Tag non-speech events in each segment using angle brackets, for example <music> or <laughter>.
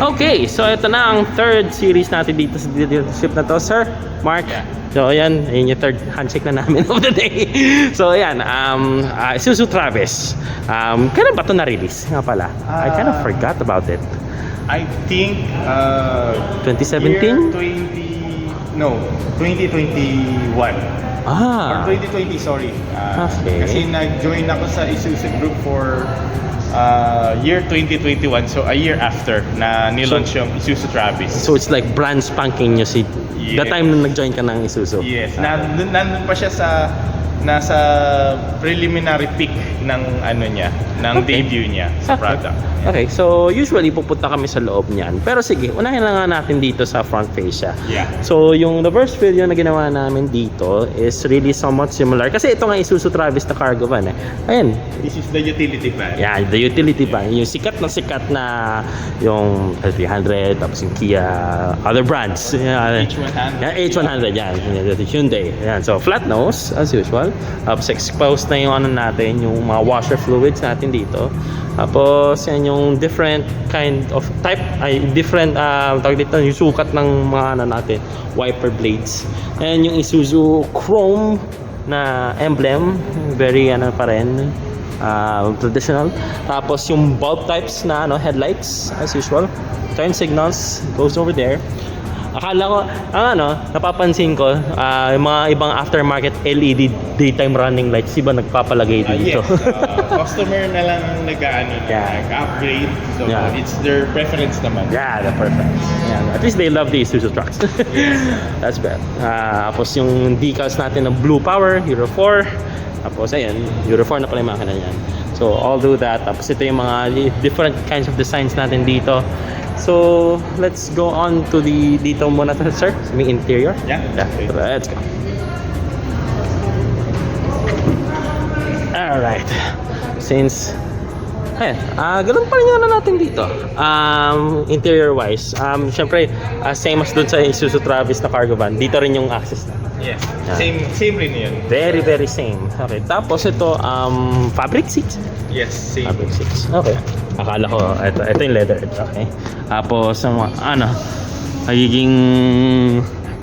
Okay, so ito na ang third series natin dito sa dealership na to, Sir Mark. Yeah. So ayan, ayun yung third handshake na namin <laughs> of the day. So ayan, um, uh, Isuzu Travis. Um, kailan ba ito na-release? Nga pala. I kind of Ah. forgot about it. I think uh, 2017? year 20 no 2021 or Ah, 2020 sorry Ah, Okay. kasi nag-join ako sa Isuzu Group for uh, year 2021 so a year after na nilaunch yung Isuzu Travis so it's like brand spanking new si The Yes. time na nag-join ka ng Isuzu. yes na, nandun pa siya sa nasa preliminary peak ng ano niya ng Okay. debut niya sa Okay. product Okay, so usually pupunta kami sa loob niyan. Pero sige, unahin na nga natin dito sa front fascia. yeah So, yung reverse video na ginawa namin dito is really somewhat similar. Kasi ito nga Isuzu Travis na cargo van eh. Ayan, this is the utility van yan, the utility van. Yung sikat na sikat na yung L300, tapos yung Kia, other brands. Yan, H100 yan, H100, yan. Yung Hyundai. Yan. So, flat nose, as usual. Tapos, exposed na yung ano natin, yung mga washer fluids natin dito. Tapos, yan yung different kind of type, ay different, uh, tawag dito, yung sukat ng mga ano natin, wiper blades. And yung Isuzu Chrome na emblem, very ano pa rin, uh, traditional. Tapos yung bulb types na ano, headlights, as usual. Turn signals, goes over there. Akala ko, ang ano, napapansin ko, ah, yung mga ibang aftermarket LED daytime running lights, iba nagpapalagay Uh, dito. yes, uh, <laughs> customer na lang ang nag-ano na Yeah. nag-upgrade. So Yeah. it's their preference naman. Yeah, the perfect. Yeah, at least they love the Isuzu trucks. <laughs> That's bad. Ah, tapos yung decals natin ng Blue Power, Euro 4. Tapos ayan, Euro 4 na pala yung makina niyan. So all do that. Tapos ito yung mga different kinds of designs natin dito. So let's go on to the dito muna to, sir. May interior. Yeah. Yeah, let's go. Alright. Since Ayan, ah ganun pa rin yung ano natin dito. Um, interior wise, um, syempre, ah, same as dun sa Isuzu Travis na cargo van, dito rin yung access na. Yes. Yeah. Same same rin yun. Very, very same. Okay, tapos ito, um, fabric seats. Yes, same. Fabric seats. Okay. Akala ko, ito, ito yung leather. Okay. Tapos, ang, mga- ano, magiging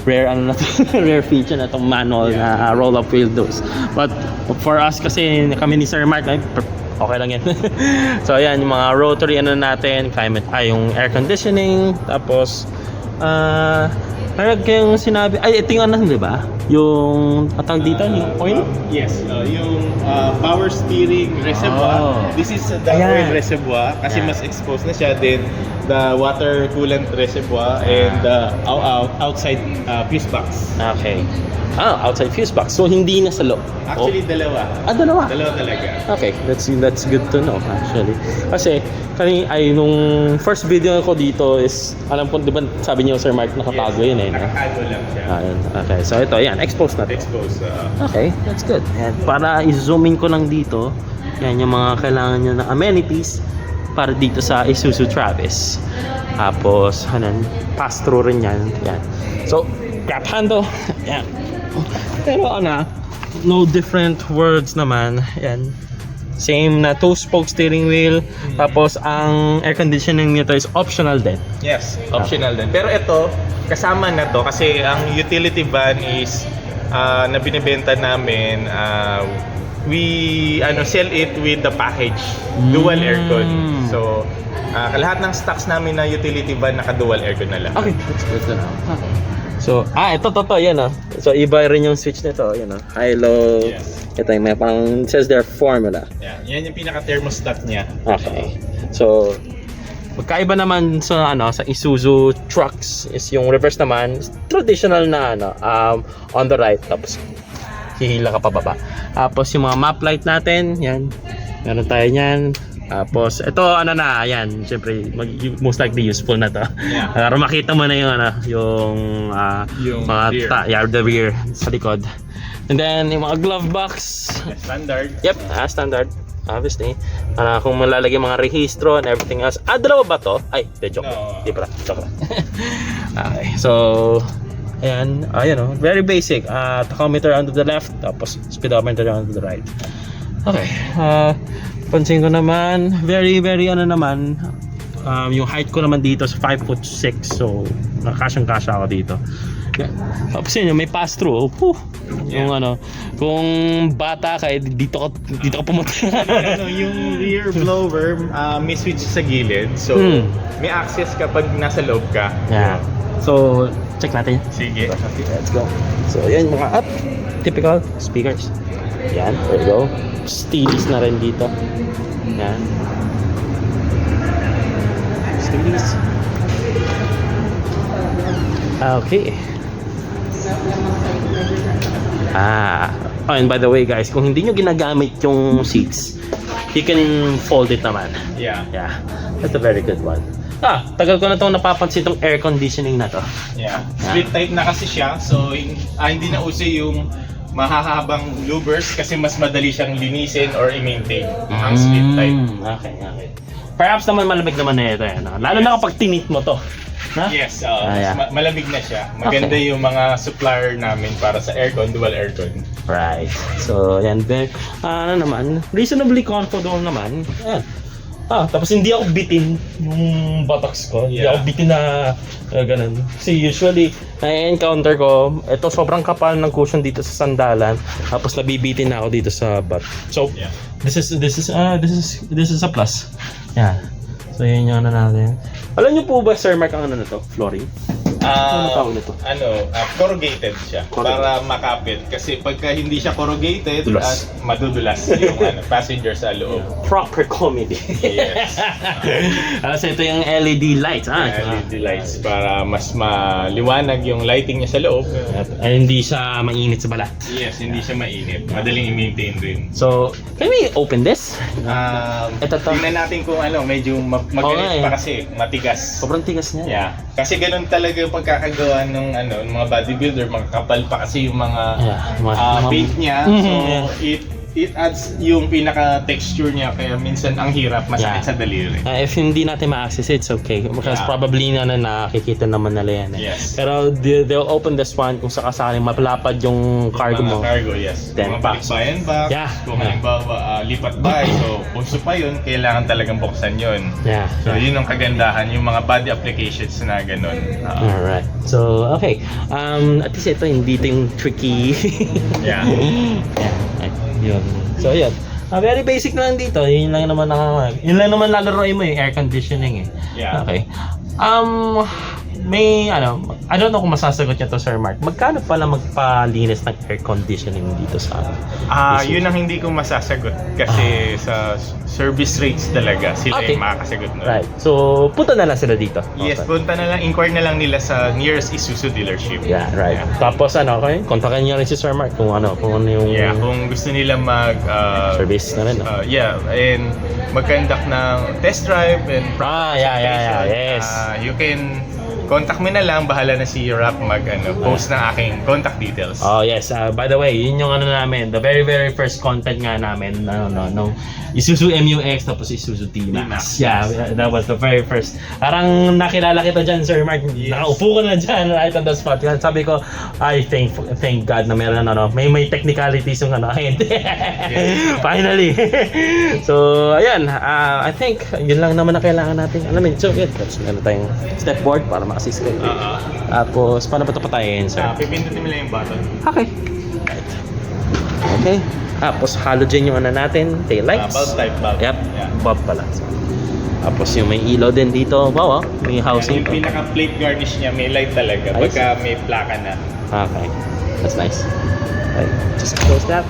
rare ano na <laughs> rare feature na itong manual na uh, roll-up wheel doors. But for us kasi kami ni Sir Mark, ay, okay lang yan. <laughs> so ayan, yung mga rotary ano natin, climate, ay yung air conditioning, tapos ah meron kayong sinabi, ay ito yung ano, di ba? Yung, atang dito, yung oil? Uh, yes, uh, yung uh, power steering reservoir. Oh. This is uh, the Ayan. oil reservoir kasi Yeah. mas exposed na siya. Then the water coolant reservoir and out, out, outside uh, fuse box. Okay. Ah, outside fuse box. So hindi na sa loob. Actually, dalawa. Oh. Ah, dalawa. Dalawa talaga. Okay, that's that's good to know actually. Kasi kani ay nung first video ko dito is alam ko 'di ba sabi niyo Sir Mark nakatago yun eh. no? Nakatago lang siya. Ah, yun. okay, so ito yan, expose na to. Exposed. Uh, Okay, that's good. Yan, para i-zoom in ko lang dito, yan yung mga kailangan nyo na amenities para dito sa Isuzu Travis. Tapos, hanan, pass-through rin yan. Yan. So, grab handle. <laughs> Yan. Pero ano, no different words naman. Yan. Same na two-spoke steering wheel. Tapos, ang air conditioning nito is optional din. Yes, optional din. Pero ito, kasama na to kasi ang utility van is uh, na binibenta namin, uh, we ano sell it with the package, dual Mm. aircon. So, uh, lahat ng stocks namin na utility van naka-dual aircon na lang. Okay, that's good to know. So, ah, ito, to, to, yan ah. So, iba rin yung switch nito, yan ah. High, low. Yes. Ito yung may parang, it says their formula. Yeah, yan yung pinaka-thermostat niya. Okay. So, magkaiba naman sa ano sa Isuzu trucks is yung reverse naman traditional na ano um, on the right tapos hihila ka pababa. Tapos yung mga map light natin, yan. Meron tayo niyan. Tapos ito ano na, yan, syempre mag, most likely useful na to. Yeah. Para makita mo na yung ano, yung ah, Yung mga rear. ta- yeah, the rear sa likod. And then yung mga glove box, Standard. Yep, ah, standard. Obviously. Ah, kung malalagay mga rehistro and everything else. Ah, dalawa ba to? Ay, de joke. No. Di pala. Joke lang. <laughs> okay, so ayan, ayan oh, very basic. Ah, tachometer onto the left, tapos speedometer onto the right. Okay. Ah, pansin ko naman, very very ano naman Um, yung height ko naman dito is 5 foot 6 so nakasyang-kasya ako dito. Yeah. Tapos yun, yung may pass-through. Oh, puh. Yung ano, kung bata ka, eh, dito ka, dito ka pumunta. <laughs> ano, yung rear blower, uh, may switch sa gilid. So, Hmm. may access kapag nasa loob ka. yeah. So, check natin. Sige. Let's go. So, yan mga up. Typical speakers. Yan, there you go. Steelies na rin dito. Yan. Steelies. Okay. Ah. Oh, and by the way guys, kung hindi nyo ginagamit yung seats, you can fold it naman. Yeah. Yeah. That's a very good one. Ah, tagal ko na itong napapansin itong air conditioning na to. Yeah. Split type na kasi siya. So, ah, hindi na uso yung mahahabang louvers kasi mas madali siyang linisin or i-maintain ang split type. Mm, Okay, okay. Perhaps naman malamig naman na ito. Ano? Lalo na kapag tinit mo to. Ha? Yes, uh, Ah, yeah. ma- malamig na siya. Maganda Okay. yung mga supplier namin para sa aircon, dual aircon. Right. So, yan. Then, ano naman, reasonably comfortable naman. Ayan. Ah, tapos hindi ako bitin yung buttocks ko. Hindi Yeah. ako bitin na uh, ganun. Kasi usually, na-encounter ko, ito sobrang kapal ng cushion dito sa sandalan. Tapos nabibitin na ako dito sa butt. So, Yeah. this is, this is, ah, this is, this is a plus. Yan. So, yun yung ano natin. Alam niyo po ba, Sir Mark, ang ano na to? Flooring? Ano Ah, tawag nito? ano, ah, corrugated siya Corrugated. para makapit kasi pagka hindi siya corrugated, Dulas. ah, madudulas yung ano, passenger sa loob. Proper comedy. Yes. <laughs> Ah, so ito yung LED lights. Ah, LED lights para mas maliwanag yung lighting niya sa loob. At, ay, hindi siya mainit sa balat. Yes, hindi siya mainit. Madaling i-maintain rin. So, can we open this? Um, Ito to. tingnan natin kung ano, medyo ma- Oo nga magalit eh. pa kasi, matigas. Sobrang tigas niya. Yeah. Kasi ganun talaga yung pagkakagawa ng ano, ng mga bodybuilder, mga kapal pa kasi yung mga Yeah, mga- ah, mga- paint niya. Mhm, So it it adds yung pinaka texture niya kaya minsan ang hirap masakit Yeah. sa daliri. Ah, if hindi natin ma-access it's okay. Because Yeah. probably na, na nakikita naman nila yan. Eh. Yes. Pero they, they'll open this one kung sakasaling mapalapad yung cargo mga mo. cargo, yes. Then mga box. balikbayan box. Yeah. Kung Yeah. halimbawa ah, lipat bahay, <laughs> so puso pa yun, kailangan talagang buksan yun. Yeah. So yun ang kagandahan, yung mga body applications na ganun. Ah, Alright. So, okay. Um, at least ito, hindi ito yung tricky. Yeah. <laughs> yeah. Yun. So, yun. Ah, very basic lang dito. Yun lang naman nakaka... Yun lang naman lalaroin mo yung air conditioning eh. Yeah. Okay. Um, may ano, I don't know kung masasagot niya to Sir Mark. Magkano pala magpalinis ng air conditioning dito sa Ah, Issue. yun ang hindi ko masasagot kasi sa service rates talaga sila Okay. yung makakasagot nun. Right. So, punta na lang sila dito. Yes, Okay. punta na lang, inquire na lang nila sa nearest Isuzu dealership. Yeah, right. Yeah. Tapos ano, okay, kontakin niya rin si Sir Mark kung ano, kung ano yung Yeah, kung gusto nila mag uh, service na rin. No? uh, yeah, and mag-conduct ng test drive and Ah, yeah, yeah, yeah, yes. uh, you can contact me na lang, bahala na si Rock mag ano, post ng aking contact details. Oh yes, uh, by the way, yun yung ano namin, the very very first content nga namin, ano no, nung Isuzu MUX tapos Isuzu D-Max, T-Max. Yeah, that was the very first. Parang nakilala kita dyan, Sir Mark. Yes. Nakaupo ka na dyan right on the spot. Sabi ko, I thank thank God na meron ano, may may technicalities yung ano. <laughs> Hindi. Finally. <laughs> so, ayan, uh, I think yun lang naman na kailangan natin. Alam mo, so yun, tapos meron tayong step board para ma-assist kayo. Uh, Tapos, paano ba ito patayin, sir? uh, pipindutin mo lang yung button. Okay. Right. Okay. Tapos halogen yung ano natin, tail Uh, lights. bulb type bulb. Yep, Yeah. bulb pala. So, tapos yung may ilaw din dito. Wow, ah. may housing. Yung pinaka plate garnish niya, may light talaga Ayos. pagka may plaka na. Okay. That's nice. Okay. Just close that.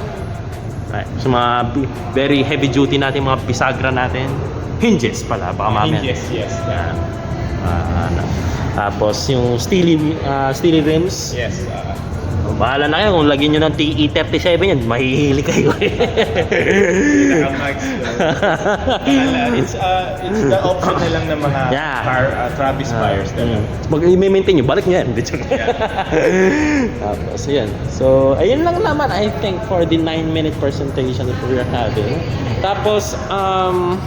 Right. So mga very heavy duty natin, mga bisagra natin. Hinges pala, baka mamaya. Yes, yes. Yan. Ah, ano. Tapos yung steely, ah, steely rims. Yes. Uh, Bahala na kayo kung lagyan nyo ng TE37 yan, mahihili kayo. pinaka-max. Bahala. it's, uh, it's the option na lang ng mga Yeah. car, uh, Travis buyers. Mm. talaga. Pag i-maintain nyo, balik nyo yan. Joke. <laughs> Tapos, yan. So, ayun lang naman, I think, for the 9-minute presentation that we're having. Tapos, um,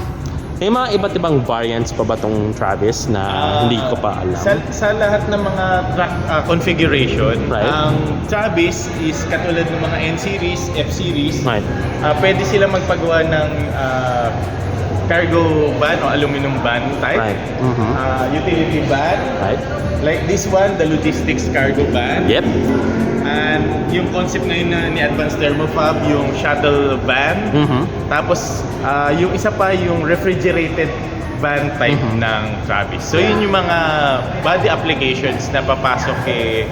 may mga iba't ibang variants pa ba tong Travis na Ah, hindi ko pa alam? Sa, sa lahat ng mga track uh, configuration, Right. ang Travis is katulad ng mga N-series, F-series. Right. Ah, pwede sila magpagawa ng ah, cargo van o aluminum van type. Right. Mhm. Uh, utility van. Right? Like this one, the logistics cargo van. Yep. And yung concept ngayon na ni Advanced Thermofab, yung shuttle van. Mhm. Tapos, ah, yung isa pa, yung refrigerated van type Mhm. ng Travis. So, yun yung mga body applications na papasok kay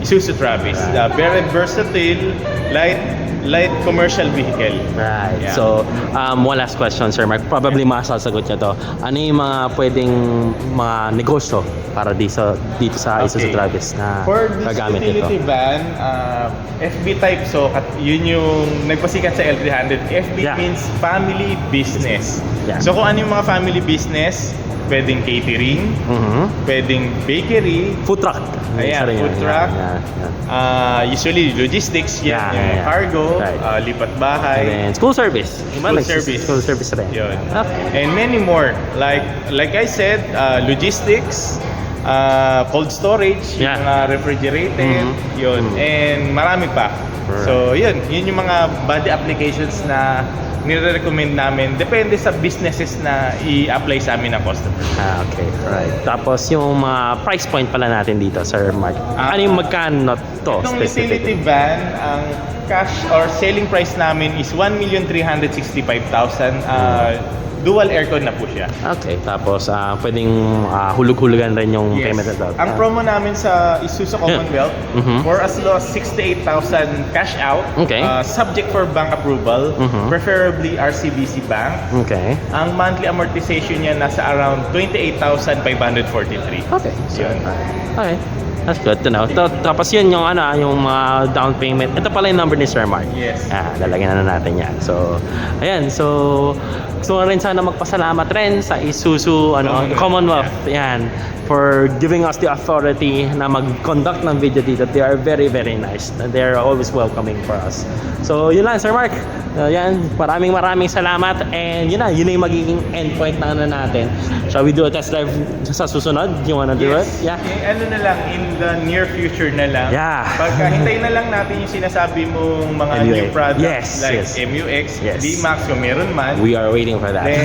Isuzu Travis. Uh, very versatile, light light commercial vehicle. Right. Yeah. So, um, one last question, Sir Mark. Probably masasagot niya to. Ano yung mga pwedeng mga negosyo para dito, dito sa Isuzu Okay. Travis na For this gagamit ito? utility van, uh, FB type, so kat- yun yung nagpasikat sa L300. FB Yeah. means family business. Yeah. So kung ano yung mga family business, pwedeng catering, Mhm. pwedeng bakery, Food truck. Ayan, food yan. truck. Yeah, yeah. uh, usually logistics, yan, Yeah, yeah, yeah. cargo, Right. uh, lipat And bahay, then, school service. School Nagsis- service. School service rin. yun. Okay. And many more. Like like I said, uh, logistics, uh, cold storage, Yeah. yung mga refrigerated, Mhm. yun. Mhm. And marami pa. Right. So, yun. Yun yung mga body applications na nire-recommend namin. Depende sa businesses na i-apply sa amin ng customer. Ah, okay. Right. Tapos yung mga price point pala natin dito, Sir Mark. Ah. ano yung magkano to Itong utility van, ang cash or selling price namin is 1,365,000. Uh, dual aircon na po siya. Okay. Tapos ah, pwedeng ah, hulug-hulugan rin yung payment na to. Ang Ah. promo namin sa Isuzu Commonwealth, Mhm. for as low as 68,000 cash out, Okay. uh, subject for bank approval, Mhm. preferably RCBC Bank. Okay. Ang monthly amortization niya nasa around 28,543. Okay. So, Yun. okay. That's good to know. Ta- Tapos yun yung ano, yung mga down payment. Ito pala yung number ni Sir Mark. Yes. Ah, lalagyan na natin yan. So, ayan. So, gusto ko rin sana magpasalamat rin sa Isuzu ano, Commonwealth. Commonwealth. Yan. For giving us the authority na mag-conduct ng video dito. They are very, very nice. They are always welcoming for us. So, yun lang, Sir Mark. Uh, yan. Maraming maraming salamat. And yun na, yun na yung magiging endpoint na ano natin. Shall we do a test drive sa susunod? You wanna do it? Yeah. Eh, ano na lang, in the near future na lang. Yeah. Pagka <laughs> hintayin na lang natin yung sinasabi mong mga MUX. new products Yes, like yes. MUX, Yes. D-Max kung meron man. We are waiting for that. Then,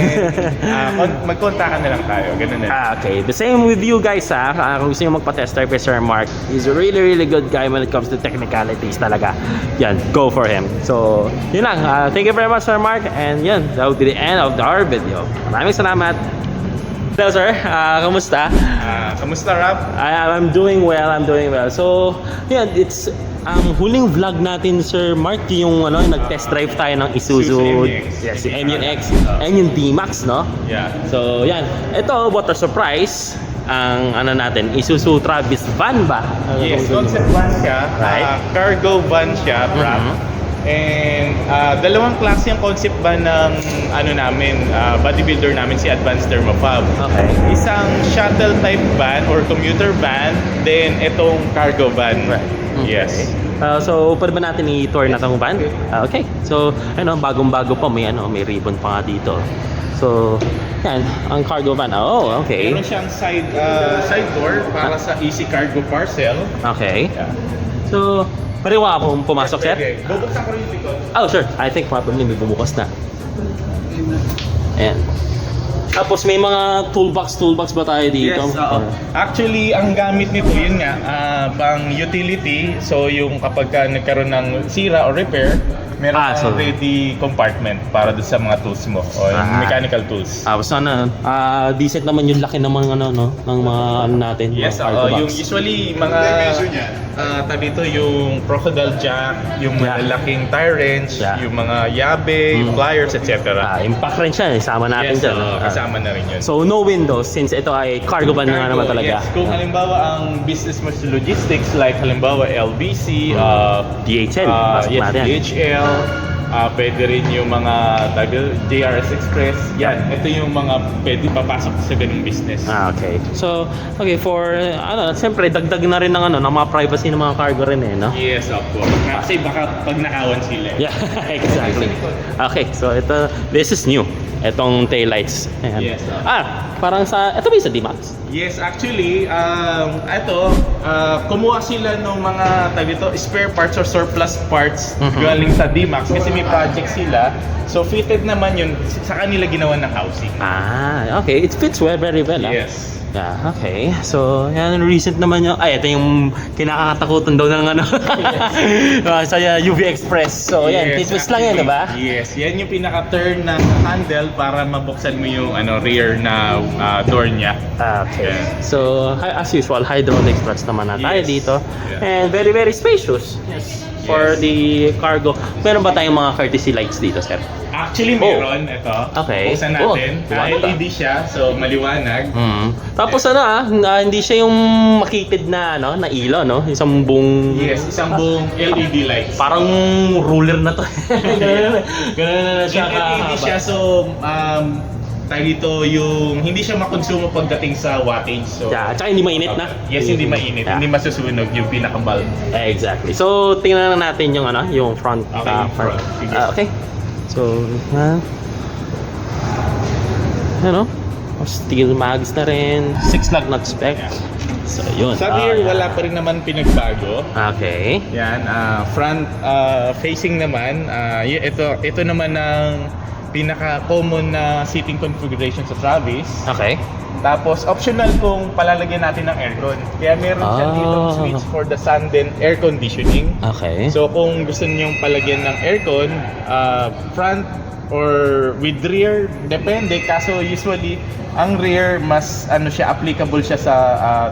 ah, kon- magkontakan na lang tayo. Ganun na. Ah, okay. The same with you guys ha. Ah, kung gusto nyo magpa-test drive kay Sir Mark, he's a really, really good guy when it comes to technicalities talaga. Yan, go for him. So, yun lang. Ah, thank you very much, Sir Mark. And yun, that will be the end of our video. Maraming salamat. Hello, sir. Ah, kamusta? Ah, kamusta, Rap? I, I'm doing well, I'm doing well. So, yun, it's ang huling vlog natin, Sir Mark, yung ano, nag-test drive tayo ng Isuzu, yes, yung MUX, and yung D-Max, no? Yeah. So, yan. Ito, what a surprise, ang ano natin, Isuzu Travis van ba? Ano Yes, concept van siya. Right. ah, cargo van siya, Rap. Mhm. And ah, dalawang klase yung concept van ng ano namin, ah, bodybuilder namin si Advanced Thermofab. Okay. Isang shuttle type van or commuter van, then itong cargo van. Right. Okay. Yes. Uh, so, pwede ba natin i-tour na tong van? Ah, okay. So, ano, bagong-bago pa, may ano, may ribbon pa nga dito. So, yan, ang cargo van. Oh, okay. Meron siyang side ah, side door para sa easy cargo parcel. Okay. Yeah. So, mo akong pumasok, sir? Pwede. Bubuksan ko rin yung likod. Oh, sure. I think probably may bumukas na. Ayan. Tapos may mga toolbox, toolbox ba tayo dito? Yes, oo. Actually, ang gamit nito, yun nga, ah, pang utility. So, yung kapag ka nagkaroon ng sira or repair, meron Ah, kang so- ready compartment para doon sa mga tools mo o yung Ah. mechanical tools. Tapos ano, ah, decent naman yung laki naman ano, no, ng mga ano natin. Yes, mga oo. cargo yung usually mga ah tabi dito yung crocodile jack, yung Yeah. malalaking tire wrench, Yeah. yung mga yabe, Mm. pliers, etc. Ah, impact rin siya, isama natin yes, dyan. oo, Ah. Kasama na rin yun. So, no windows since ito ay cargo van na Cargo, naman talaga. Yes. Kung halimbawa ang business mo sa logistics like halimbawa LBC, Mm. uh, DHL, uh, pasok yes, natin. DHL, uh, pwede rin yung mga JRS Express. Yan, ito yung mga pwede papasok sa ganung business. Ah, okay. So, okay, for, ano, siyempre, dagdag na rin ng, ano, ng mga privacy ng mga cargo rin eh, no? Yes, of course. Kasi baka pag nakawan sila. Yeah, <laughs> exactly. <laughs> Okay, so ito, this is new. Itong taillights. Ayan. Yes. Ah, parang sa... Ito ba yung sa D-Max? Yes, actually, um, ito, uh, kumuha sila ng mga tag dito, spare parts or surplus parts Mhm. galing sa D-Max kasi may project sila. So fitted naman yun sa kanila ginawa ng housing. Ah, okay. It fits well, very well. ah. Yes. Yeah, okay. So, yan, recent naman yung, ay, ito yung kinakatakutan daw ng ano, <laughs> Ah, sa uh, UV Express. So, yan, Yes, T-twist lang yan, diba? Yes, yan yung pinaka-turn ng handle para mabuksan mo yung ano rear na uh, door niya. Okay. Yeah. So, hi- as usual, hydraulic struts naman na tayo Yes. dito. Yeah. And very, very spacious. Yes. For the cargo. Meron ba tayong mga courtesy lights dito, sir? Actually, Oh. meron ito. Okay. Buksan Oh, natin. Ah, liwanag ah. LED siya, so maliwanag. Hmm. Tapos ano ah, na- hindi siya yung makitid na ano, na ilaw, no? Isang buong Yes, isang buong LED lights. Parang ruler na to. ganun, <laughs> ganun na siya Yung LED kahaba. siya, so um, tayo dito yung hindi siya makonsumo pagdating sa wattage. So, Yeah, tsaka hindi mainit na. Yes, hindi mainit. Yeah. Hindi masusunog yung pinaka-bulb. Exactly. So, tingnan na natin yung ano, yung front. Okay, ah, yung front. Sige. Ah, okay. So, ha? Ano? Steel mags na rin. Six lug nut spec. So, yun. Sa Ah, rear, yeah. wala pa rin naman pinagbago. Okay. Yan, ah, front ah, facing naman, ah, y- ito ito naman ang pinaka-common na seating configuration sa Travis. Okay. Tapos optional kung palalagyan natin ng aircon. Kaya meron siya Ah. dito switch for the sun then air conditioning. Okay. So kung gusto niyo palagyan ng aircon, ah, front or with rear, depende. Kaso usually, ang rear mas ano siya applicable siya sa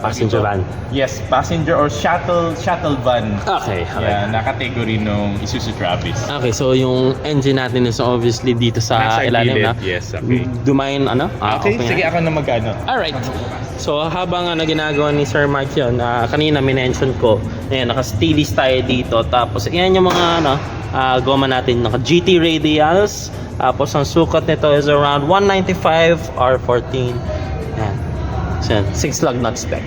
tawag Passenger van. Yes, passenger or shuttle shuttle van. Okay. okay. Yeah, na category nung Isuzu Travis. Okay, so yung engine natin is obviously dito sa Nasa ilalim gilid, na. yes, okay. Dumain ano? Ah, okay, na. sige ako na magano. Alright. So habang ano ginagawa ni Sir Mark yun, ah, kanina minention ko, ayan, naka-steelies tayo dito. Tapos yan yung mga ano, ah, goma natin, naka GT radials. Tapos ang sukat nito is around 195 R14. Yan. So, yan, 6 lug nut spec.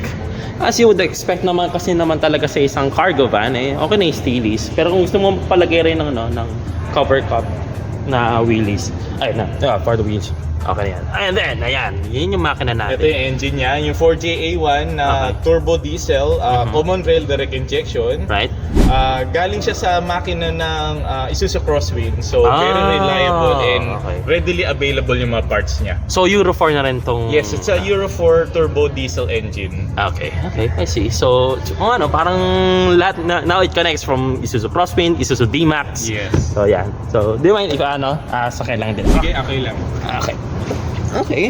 As you would expect naman kasi naman talaga sa isang cargo van, eh, okay na yung steelies. Pero kung gusto mo palagay rin ng, ano, ng cover cup na wheelies, ay na, ah, for the wheels. Okay na yan. And then, ayan, yun yung makina natin. Ito yung engine niya, yung 4JA1 na Okay. turbo diesel, uh, Mhm. common rail direct injection. Right? Uh, galing siya sa makina ng uh, Isuzu Crosswind. So, Ah, very reliable and okay. readily available yung mga parts niya. So, Euro 4 na rin tong... Yes, it's a Euro 4 turbo diesel engine. Okay, okay, I see. So, kung ano, parang lahat, na, now it connects from Isuzu Crosswind, Isuzu D-Max. Yes. So, yan. So, di mind if ano, ah, sakay lang din. Sige, okay lang. Okay. Okay.